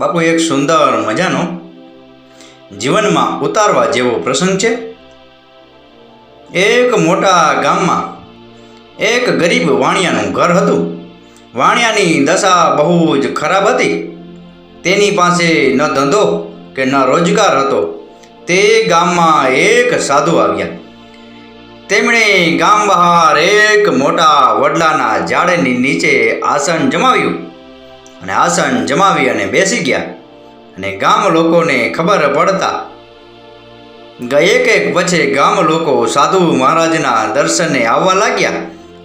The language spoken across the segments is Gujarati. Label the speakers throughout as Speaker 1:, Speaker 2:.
Speaker 1: બાપુ, એક સુંદર મજાનો જીવનમાં ઉતારવા જેવો પ્રસંગ છે. એક મોટા ગામમાં એક ગરીબ વાણિયાનું ઘર હતું. વાણિયાની દશા બહુ જ ખરાબ હતી. તેની પાસે ન ધંધો કે ન રોજગાર હતો. તે ગામમાં એક સાધુ આવ્યા. તેમણે ગામ બહાર એક મોટા વડલાના ઝાડની નીચે આસન જમાવ્યું. અને આસન જમાવી અને બેસી ગયા. અને ગામ લોકોને ખબર પડતા એક એક વચ્ચે ગામ લોકો સાધુ મહારાજના દર્શને આવવા લાગ્યા.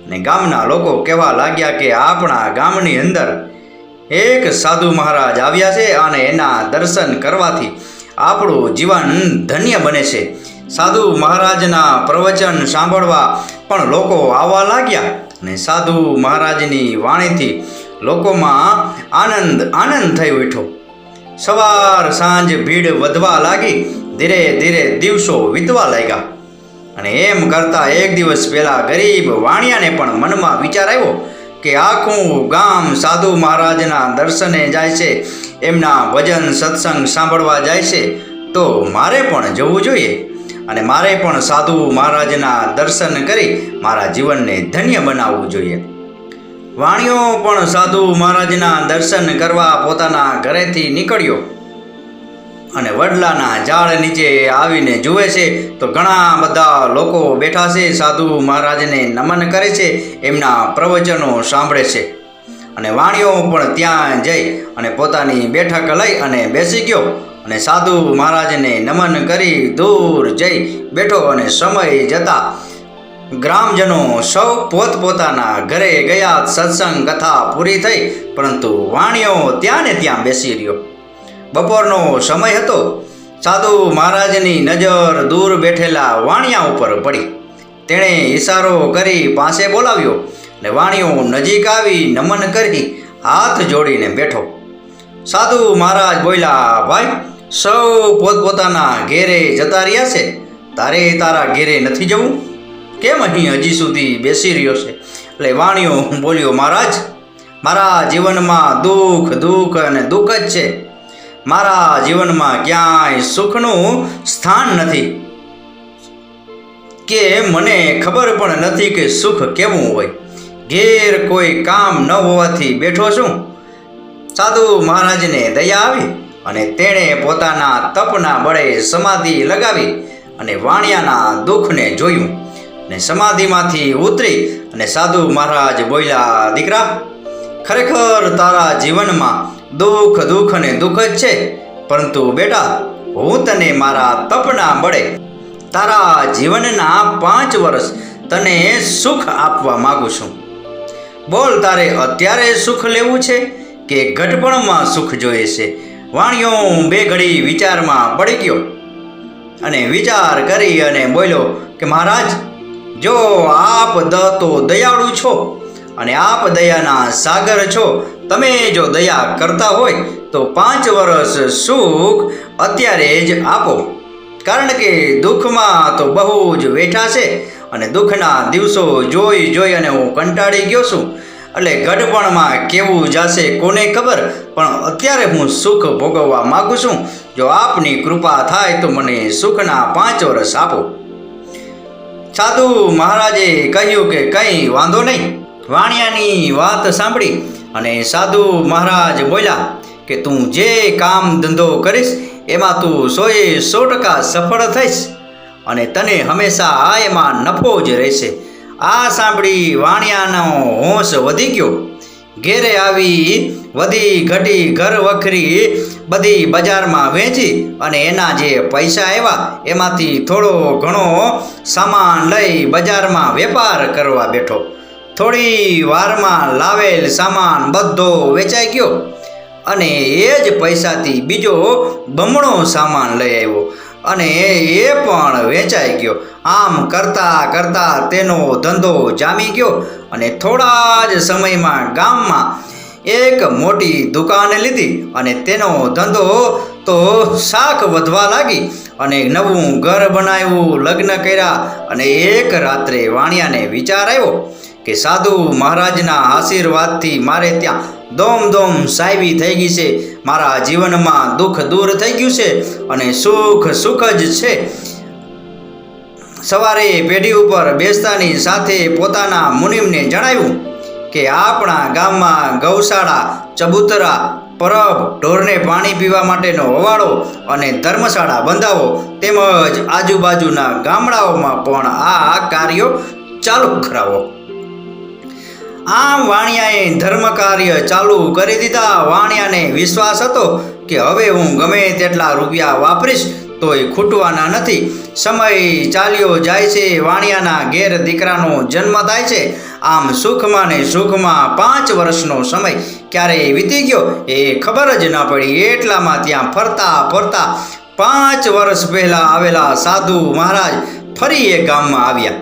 Speaker 1: અને ગામના લોકો કહેવા લાગ્યા કે આપણા ગામની અંદર એક સાધુ મહારાજ આવ્યા છે અને એના દર્શન કરવાથી આપણું જીવન ધન્ય બને છે. સાધુ મહારાજના પ્રવચન સાંભળવા પણ લોકો આવવા લાગ્યા. અને સાધુ મહારાજની વાણીથી લોકોમાં આનંદ આનંદ થઈ ઉઠ્યો. સવાર, સાંજ ભીડ વધવા લાગી. ધીરે ધીરે દિવસો વીતવા લાગ્યા. અને એમ કરતા એક દિવસ પહેલા ગરીબ વાણિયાને પણ મનમાં વિચાર આવ્યો કે આખું ગામ સાધુ મહારાજના દર્શને જાય છે, એમના ભજન સત્સંગ સાંભળવા જાય છે, તો મારે પણ જવું જોઈએ. અને મારે પણ સાધુ મહારાજના દર્શન કરી મારા જીવનને ધન્ય બનાવવું જોઈએ. વાણિયો પણ સાધુ મહારાજના દર્શન કરવા પોતાના ઘરેથી નીકળ્યો અને વડલાના ઝાડ નીચે આવીને જુએ છે તો ઘણા બધા લોકો બેઠા છે, સાધુ મહારાજને નમન કરે છે, એમના પ્રવચનો સાંભળે છે. અને વાણિયો પણ ત્યાં જઈ અને પોતાની બેઠક લઈ અને બેસી ગયો અને સાધુ મહારાજને નમન કરી દૂર જઈ બેઠો અને સમય જતા ગ્રામજનો સૌ પોતપોતાના ઘરે ગયા, સત્સંગ કથા પૂરી થઈ, પરંતુ વાણિયો ત્યાં ને ત્યાં બેસી રહ્યો. બપોરનો સમય હતો. સાધુ મહારાજની નજર દૂર બેઠેલા વાણિયા ઉપર પડી. તેણે ઈશારો કરી પાસે બોલાવ્યો ને વાણિયો નજીક આવી નમન કરી, હાથ જોડીને બેઠો. સાધુ મહારાજ બોલ્યા, ભાઈ, સૌ પોતપોતાના ઘેરે જતા રહ્યા છે. તારે તારા ઘેરે નથી જવું? કેમ અહીં હજી સુધી બેસી રહ્યો છે? એટલે વાણિયો બોલ્યો, મહારાજ, મારા જીવનમાં દુઃખ દુઃખ અને દુઃખ જ છે. મારા જીવનમાં ક્યાંય સુખનું સ્થાન નથી. કે મને ખબર પણ નથી કે સુખ કેવું હોય. ઘેર કોઈ કામ ન હોવાથી બેઠો છું. સાધુ મહારાજને દયા આવી અને તેણે પોતાના તપના બળે સમાધિ લગાવી અને વાણિયાના દુઃખને જોયું. અને સમાધિમાંથી ઉતરી અને સાધુ મહારાજ બોલ્યા, દીકરા, ખરેખર તારા જીવનમાં દુઃખ દુઃખ અને દુઃખ જ છે. પરંતુ બેટા, હું તને મારા તપના બળે તારા જીવનના પાંચ વર્ષ તને સુખ આપવા માગું છું. બોલ, તારે અત્યારે સુખ લેવું છે કે ઘટપણમાં સુખ જોઈએ છે? વાણિયો બે ઘડી વિચારમાં પડી ગયો અને વિચાર કરી અને બોલ્યો કે, મહારાજ જો આપ દ તો દયાળુ છો અને આપ દયાના સાગર છો, તમે જો દયા કરતા હોય તો પાંચ વર્ષ સુખ અત્યારે જ આપો. કારણ કે દુઃખમાં તો બહુ જ વેઠા છે અને દુઃખના દિવસો જોઈ જોઈ અને હું કંટાળી ગયો છું. એટલે ગઢપણમાં કેવું જશે કોને ખબર? પણ અત્યારે હું સુખ ભોગવવા માગું છું. જો આપની કૃપા થાય તો મને સુખના પાંચ વર્ષ આપો. સાધુ મહારાજે કહ્યું કે કંઈ વાંધો નહીં. વાણિયાની વાત સાંભળી અને સાધુ મહારાજ બોલ્યા કે તું જે કામ ધંધો કરીશ, એમાં તું સોએ સો ટકા સફળ થઈશ અને તને હંમેશા આ એમાં નફો જ રહેશે. આ સાંભળી વાણિયાનો હોશ વધી ગયો. ઘેરે આવી વધી ઘટી ઘર વખરી બધી બજારમાં વેચી અને એના જે પૈસા આવ્યા, એમાંથી થોડો ઘણો સામાન લઈ બજારમાં વેપાર કરવા બેઠો. થોડી વારમાં લાવેલ સામાન બધો વેચાઈ ગયો અને એ જ પૈસાથી બીજો બમણો સામાન લઈ આવ્યો અને એ પણ વેચાઈ ગયો. આમ કરતાં કરતાં તેનો ધંધો જામી ગયો અને થોડા જ સમયમાં ગામમાં એક મોટી દુકાન લીધી અને તેનો ધંધો તો શાક વધવા લાગી અને નવું ઘર બનાવ્યું, લગ્ન કર્યા અને એક રાત્રે વાણિયાને વિચાર આવ્યો કે સાધુ મહારાજના આશીર્વાદથી મારે ત્યાં દોમ દોમ સાહેબી થઈ ગઈ છે. મારા જીવનમાં દુઃખ દૂર થઈ ગયું છે અને સુખ સુખ જ છે. સવારે પેઢી ઉપર બેસતાની સાથે પોતાના મુનિમને જણાવ્યું કે આપણા ગામમાં ગૌશાળા, ચબૂતરા, પરબ, ઢોરને પાણી પીવા માટેનો હવાડો અને ધર્મશાળા બંધાવો તેમજ આજુબાજુના ગામડાઓમાં પણ આ કાર્યો ચાલુ કરાવો. આમ વાણિયાએ ધર્મ કાર્ય ચાલુ કરી દીધા. વાણિયાને વિશ્વાસ હતો કે હવે હું ગમે તેટલા રૂપિયા વાપરીશ તોય ખૂટવાના નથી. સમય ચાલ્યો જાય છે. વાણિયાના ઘેર દીકરાનો જન્મ થાય છે. આમ સુખમાં ને સુખમાં પાંચ વર્ષનો સમય ક્યારે વીતી ગયો એ ખબર જ ન પડી. એટલામાં ત્યાં ફરતા ફરતા પાંચ વર્ષ પહેલાં આવેલા સાધુ મહારાજ ફરી એ ગામમાં આવ્યા.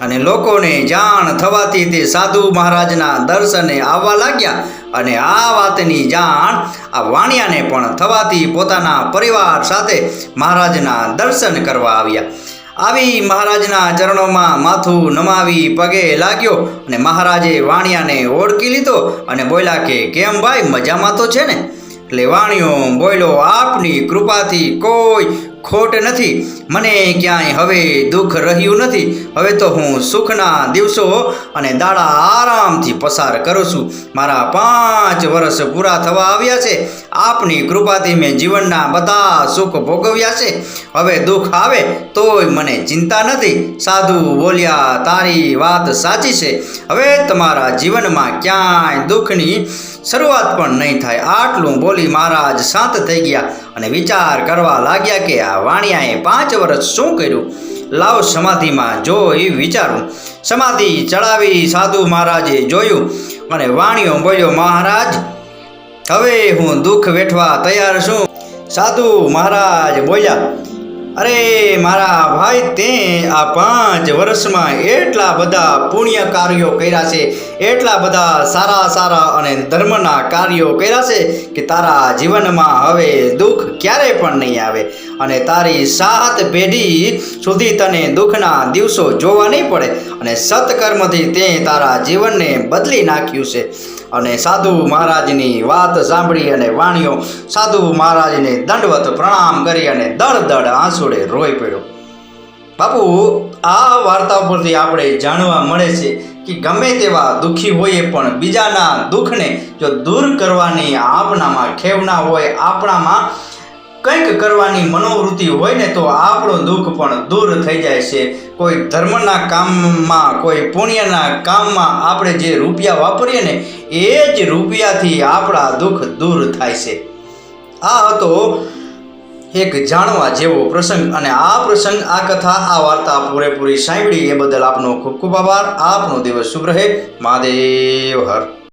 Speaker 1: અને લોકોને જાણ થવાથી તે સાધુ મહારાજના દર્શને આવવા લાગ્યા અને આ વાતની જાણ આ વાણિયાને પણ થવાથી પોતાના પરિવાર સાથે મહારાજના દર્શન કરવા આવ્યા. આવી મહારાજના ચરણોમાં માથું નમાવી પગે લાગ્યો અને મહારાજે વાણિયાને ઓળખી લીધો અને બોલ્યા કે, કેમ ભાઈ? મજામાં તો છે ને? એટલે વાણિયો બોલ્યો, આપની કૃપાથી કોઈ ખોટ નથી. મને ક્યાંય હવે દુઃખ રહ્યું નથી. હવે તો હું સુખના દિવસો અને દાડા આરામથી પસાર કરું છું. મારા પાંચ વર્ષ પૂરા થવા આવ્યા છે. આપની કૃપાથી મેં જીવનના બધા સુખ ભોગવ્યા છે. હવે દુઃખ આવે તોય મને ચિંતા નથી. સાધુ બોલ્યા, તારી વાત સાચી છે. હવે તમારા જીવનમાં ક્યાંય દુઃખની શરૂઆત પણ નહીં થાય. આટલું બોલી મહારાજ શાંત થઈ ગયા. અને વિચાર કરવા લાગ્યા કે આ વાણિયાએ પાંચ વર્ષ શું કર્યું? લાવ સમાધિમાં જોઈ વિચારું. સમાધિ ચડાવી સાધુ મહારાજે જોયું અને વાણિયો બોલ્યો, મહારાજ, હવે હું દુઃખ વેઠવા તૈયાર છું. સાધુ મહારાજ બોલ્યા અરે મારા ભાઈ, તે આ પાંચ વર્ષમાં એટલા બધા પુણ્ય કાર્યો કર્યા છે, એટલા બધા સારા સારા અને ધર્મના કાર્યો કર્યા છે કે તારા જીવનમાં હવે દુઃખ ક્યારે પણ નહીં આવે. અને તારી સાત પેઢી સુધી તને દુઃખના દિવસો જોવા નહીં પડે અને સત્કર્મથી તે તારા જીવનને બદલી નાખ્યું છે. અને સાધુ મહારાજની વાત સાંભળી અને વાણીઓ સાધુ મહારાજને દંડવત પ્રણામ કરી અને દળ દડ આંસુડે રોઈ પડ્યો. બાપુ, આ વાર્તા પરથી આપણે જાણવા મળે છે કે ગમે તેવા દુઃખી હોઈએ પણ બીજાના દુઃખને જો દૂર કરવાની આપણામાં ખેવના હોય, આપણામાં કંઈક કરવાની મનોવૃત્તિ હોય ને તો આપણું દુઃખ પણ દૂર થઈ જાય છે. કોઈ ધર્મના કામમાં, કોઈ પુણ્યના કામમાં આપણે જે રૂપિયા વાપરીએ ને, એ જ રૂપિયાથી આપણા દુઃખ દૂર થાય છે. આ હતો એક જાણવા જેવો પ્રસંગ અને આ પ્રસંગ, આ કથા, આ વાર્તા પૂરેપૂરી સાંભળી એ બદલ આપનો ખૂબ ખૂબ આભાર. આપનો દિવસ શુભ રહે. મહાદેવ, હર.